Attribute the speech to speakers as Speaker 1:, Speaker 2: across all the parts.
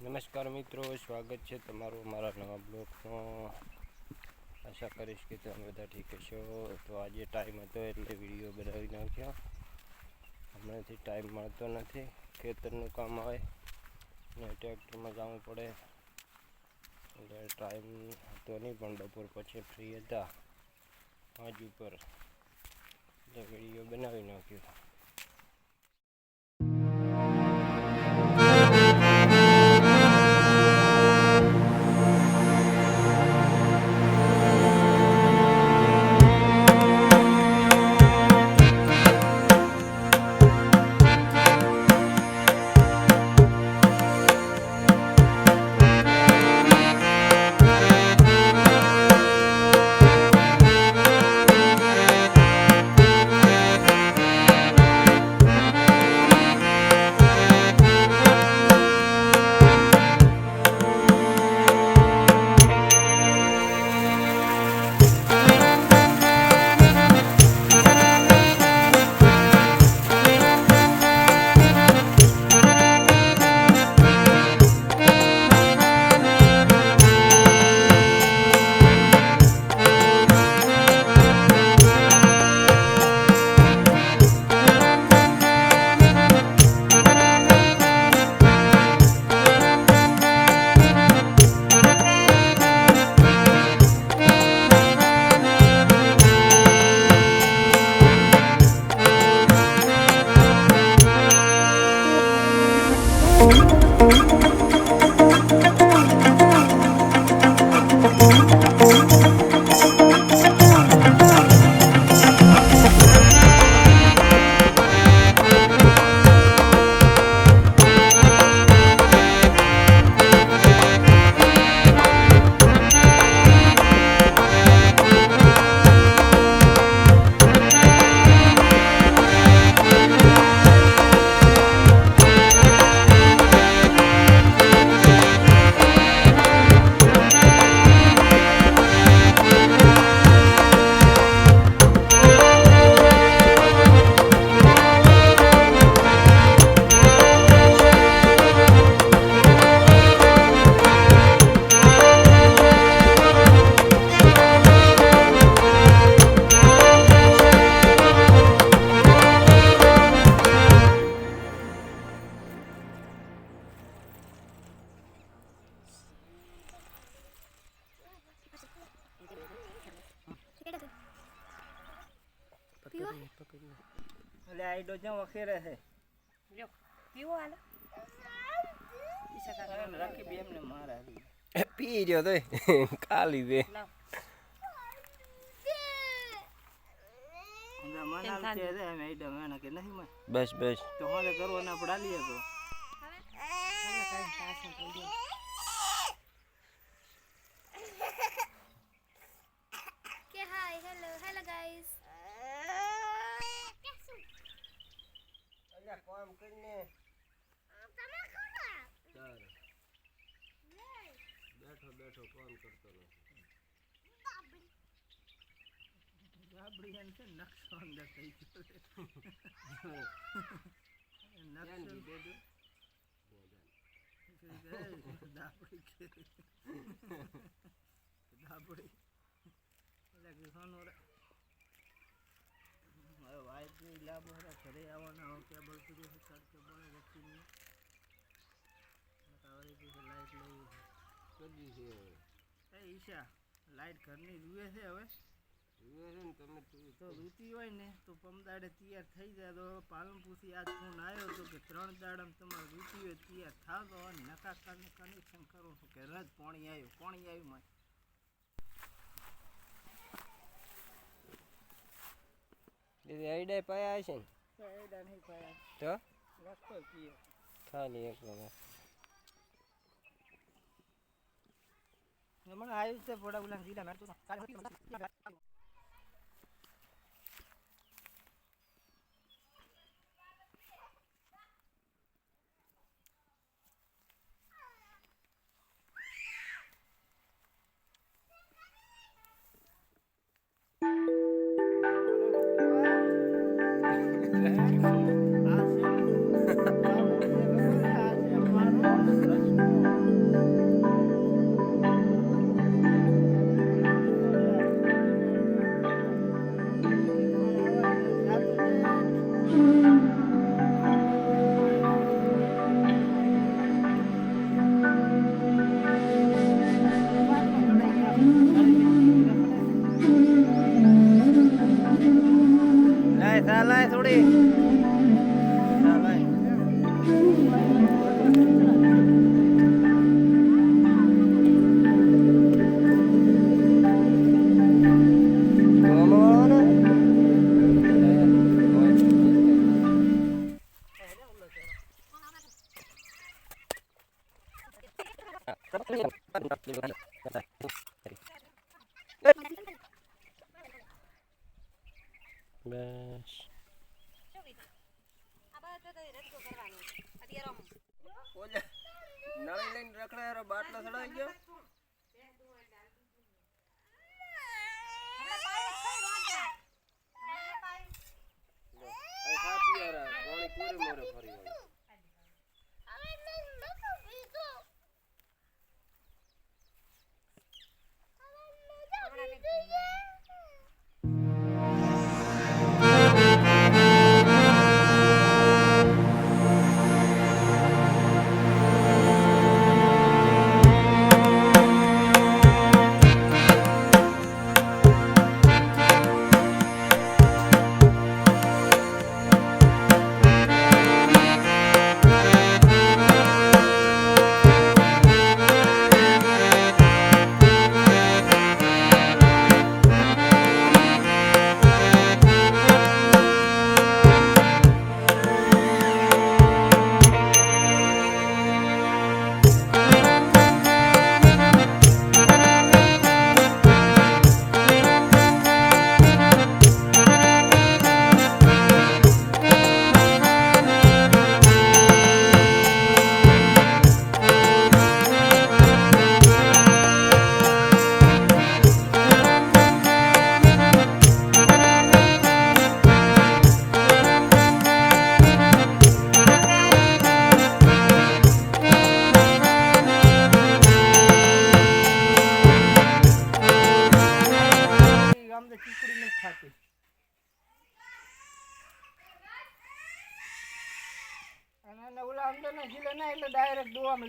Speaker 1: નમસ્કાર મિત્રો, સ્વાગત છે તમારું મારા નવા બ્લોગમાં. આશા કરીશ કે તમે બધા ઠીક હશો. તો આજે ટાઈમ હતો એટલે વીડિયો બનાવી નાખ્યો. હમણાંથી ટાઈમ મળતો નથી, ખેતરનું કામ આવે, ને ટ્રેક્ટરમાં જવું પડે. એટલે ટાઈમ હતો નહીં, પણ બપોર પછી ફ્રી હતા. પાંચ ઉપર એટલે વીડિયો બનાવી નાખ્યો.
Speaker 2: આઈડો વખેરે છે.
Speaker 3: લ્યો પીવો હાલો
Speaker 2: રાખી મારા
Speaker 1: પી રહ્યો તો દે બસ બસ.
Speaker 2: તો હોલે કરવાના પડાલીએ તો
Speaker 3: હવે કાંઈ પાછળ થઈ ગયો
Speaker 4: Okay, hi, hello, hello guys.
Speaker 1: કામ કરીને. બેઠો બેઠો કોમ કરતો નથી.
Speaker 2: આપડી એમ છે નકશો અંદર થઈ ગયો છે. નકશો દાબડી કે દાબડી એટલે ઘણો હવે વાઇટની લાભ હરા ઘરે આવવાના સુધી કે બળે લાઈટ લઈ
Speaker 1: કદી છે હવે?
Speaker 2: એ ઈશા લાઈટ ઘરની જુએ છે હવે.
Speaker 1: જુએ છે ને તમે તો
Speaker 2: રૂતી હોય ને તો પમદાડે તૈયાર થઈ જાય. તો પાલનપુરથી આજ ફોન આવ્યો હતો કે ત્રણ દાડામાં તમારે રૂતી હોય તૈયાર થાવ તો નકા કનેક્શન કરો. છો કે રજ પાણી આવ્યું પાણી આવ્યું માં
Speaker 1: દીદી આઈડા પાયા હશે ને?
Speaker 2: એડા નહીં પાયા.
Speaker 1: તો?
Speaker 2: રસ્તો કીએ
Speaker 1: ખાલી એક વખત
Speaker 2: હમણાં આવ્યું છે થોડા ઓલા જીલા હતો. કાલે
Speaker 1: બસ ઓલે નળી લઈને રખડાયો બાટલો સડાઈ ગયો અહીં સાપ યાર પાણી પૂરે મોરે ફરી વળ્યું.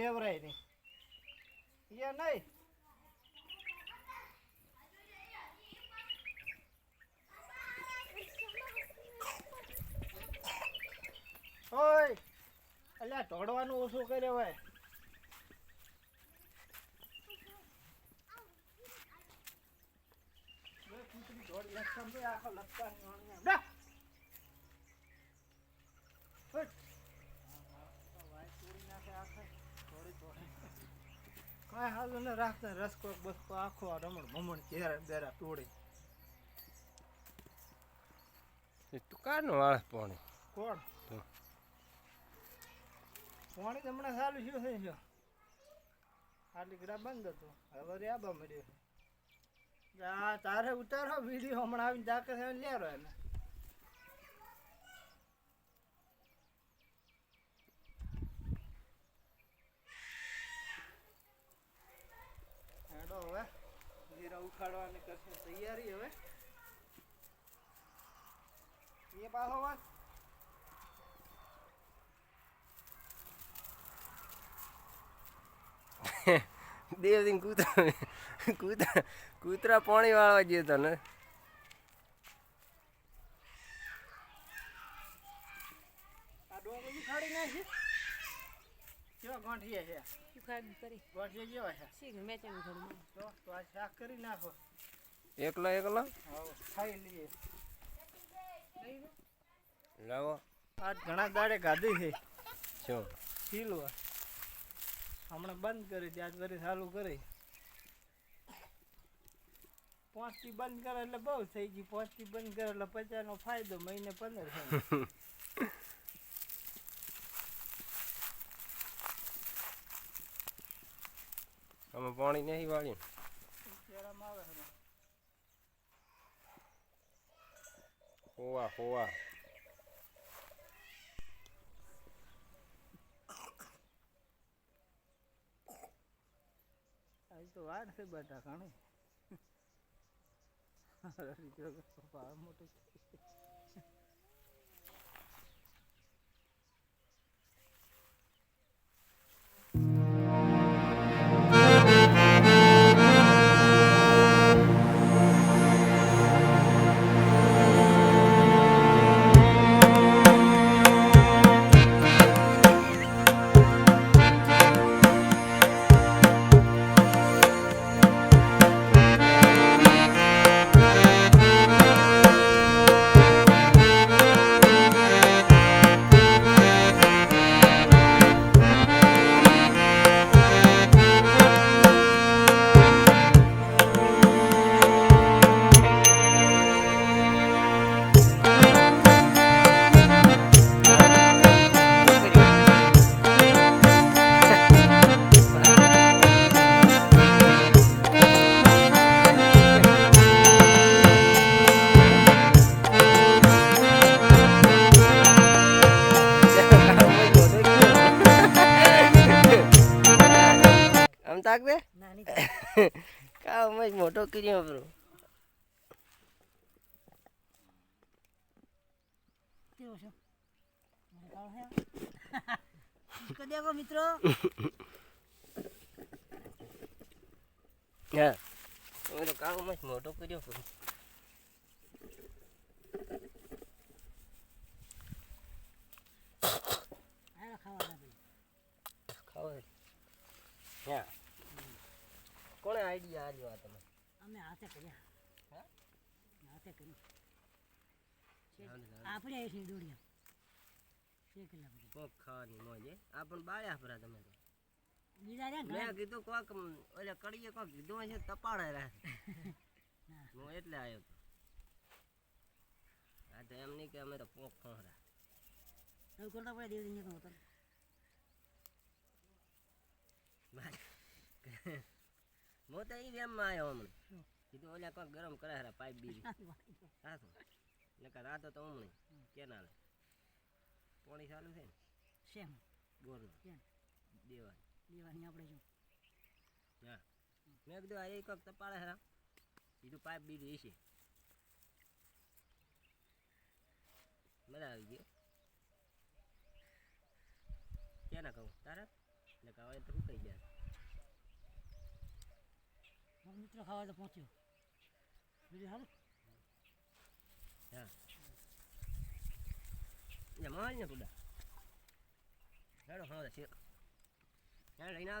Speaker 2: લેવરાય નહીં. એ નહીં. ઓય અલ્યા ઢોળવાનું ઓછું કરે ભાઈ લાખ આખો લપકા નહીં ડા ફટ વાય તોડી નાખે આખા થોડી થોડી કાંઈ હાલ ને રાખતા રસકો બસકો આખો રમણ ભમણ ચહેરા બેરા તોડી.
Speaker 1: એ તું કારનો વાળે પાણી?
Speaker 2: કોણ. પાણી તો હમણાં સારું શું થઈ ગયો આટલી ગ્રા બંધ હતો. હવે રેબા મળ્યો તારે ઉતારો વીડિયો હમણાં આવીને દાખલ છે લેરો એને. હેડો હવે જીરા ઉખાડવાની કરશે તૈયારી હવે. એ પાછો વાત
Speaker 1: દેવદીન કૂતરા કૂતરા કૂતરા પાણી વાળવા ગયો તો ને
Speaker 2: આ ડોંગર ઉખાડી નાખી કેવા છે.
Speaker 3: ઉખાડી કરી?
Speaker 2: ગાંઠિયા જેવા છે.
Speaker 3: શીખ મેચેલું થોડું
Speaker 2: તો તો આ શાક કરી નાખો.
Speaker 1: એકલા એકલા?
Speaker 2: હવે ખાઈ લઈએ.
Speaker 1: લાવો.
Speaker 2: આજ ઘણા દાડે ગાધી છે.
Speaker 1: શું
Speaker 2: ખીલવા. હમણાં બંધ કરી ત્યાં આજ ફરી ચાલુ કરી. પાંચથી બંધ કરે એટલે બહુ થઈ ગઈ પાંચથી બંધ કરે એટલે પચાસનો ફાયદો મહિને પંદર
Speaker 1: અમે પાણી નહીં વાળ્યું હોવા હોવા.
Speaker 2: તો વાર છે ભાવ મોટું
Speaker 1: મોટો કર્યો આપણો
Speaker 3: કેવો છો દેખો મિત્રો હા
Speaker 1: તમે તો કાકો મસ્ત મોટો કર્યો
Speaker 3: કરું ખાવા
Speaker 1: હા આઈડિયા આ તમે
Speaker 3: અમે હાથે કર્યા. હાથે કર્યું. આપણે આવી છીએ દોડ્યા શેકેલા બધા
Speaker 1: કોક ખાવાની મોજ આ પણ બાળ્યા પરા તમે તો.
Speaker 3: બીજા રહ્યા
Speaker 1: મેં કીધું કોક ઓલે કડીએ કોક કીધું છે તપાડે રહે.
Speaker 3: હું
Speaker 1: એટલે આવ્યો આ તો એમ નહીં કે અમે તો પોક ખોરા
Speaker 3: એવું કરતા પડે દેવ દિન હોતો
Speaker 1: હું તો એ વેમમાં આવ્યો હમણાં. કીધું ઓલા કોક ગરમ કરે હરા પાઇપ બીજી. હા તો નકર રાતો તો હમણાં કેનાલ. પોણી ચાલુ છે ને?
Speaker 3: શેમ?
Speaker 1: બોર
Speaker 3: કેમ?
Speaker 1: દેવા
Speaker 3: દેવાની આપણે જો.
Speaker 1: હા. મેં કીધું આ એક વખત તપાડે હરા કીધું પાઇપ બીજી હશે મજા આવી ગયો ક્યાં ના કહું? તારા? ને કાવડે તો રૂકાઈ કહી જાય.
Speaker 3: મિત્ર ખાવા તો પહોંચ્યો. બીજું હાલ.
Speaker 1: હા. મોજ ને પુડા હેડો હા છે. ત્યાં લઈને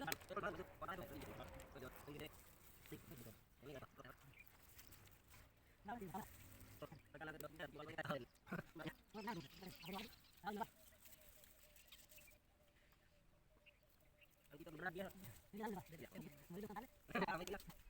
Speaker 1: આવતા રહો ખરાબ
Speaker 3: ડુંગર લીધું
Speaker 1: શેમ હા પાણી નાખ્યું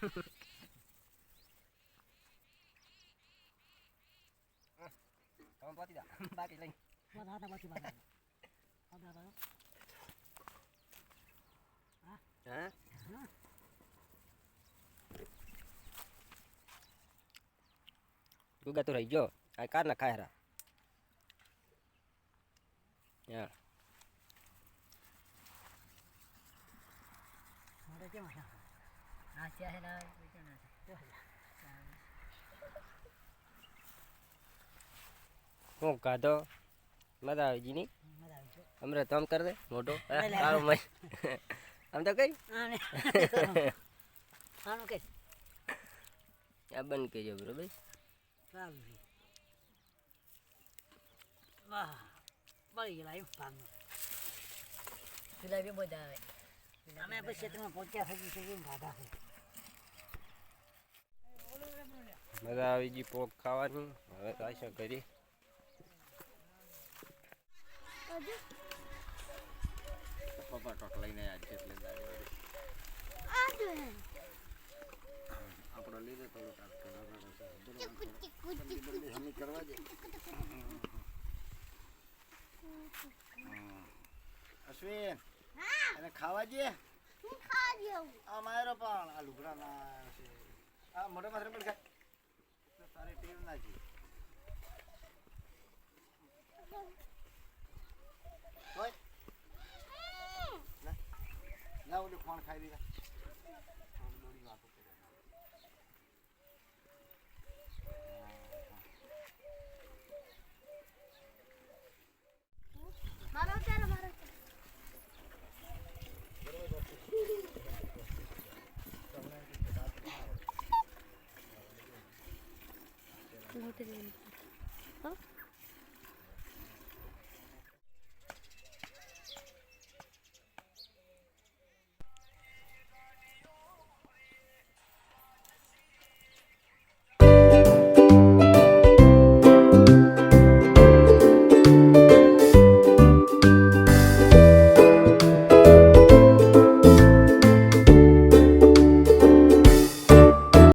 Speaker 1: Kamu buat tidak? Bagi lagi.
Speaker 3: વાત હાથા પાછી વાત હાથા apa?
Speaker 1: Hah?
Speaker 3: Hah?
Speaker 1: Juga tuh hijau. Ay karena kaya. Ya.
Speaker 3: મારે કેમ હશે
Speaker 5: આ ચહેરા વિચાર
Speaker 1: હું કાઢો. મજા આવી જી ની તમ કર દે મોટો. તારો મય. આમ તો કઈ?
Speaker 3: આને
Speaker 1: આ બંધ કહેજો બરોબર
Speaker 3: સારું વાહ બળી ગયેલા એમ પામનું
Speaker 5: ગુલાબી બધા આવે.
Speaker 3: અમે આપણે ક્ષેત્રમાં પહોંચ્યા હજી સુધી ગાધા છે?
Speaker 1: મજા આવી ગઈ પોક ખાવાની. હવે તો આશા કરી
Speaker 6: પપ્પા ટોક લઈને આજ છે એટલે ગાડી આપણો લીધો થોડો કરવા દે અશ્વિન. અને ખાવા
Speaker 4: જઈએ? શું
Speaker 6: ખાવા અમારો પણ આ લુગડા ના છે. આ મોટા માથે પણ ખાય. તારે ટીમ ના જી હોય ના ઓલું કોણ ખાઈ દીધા થોડી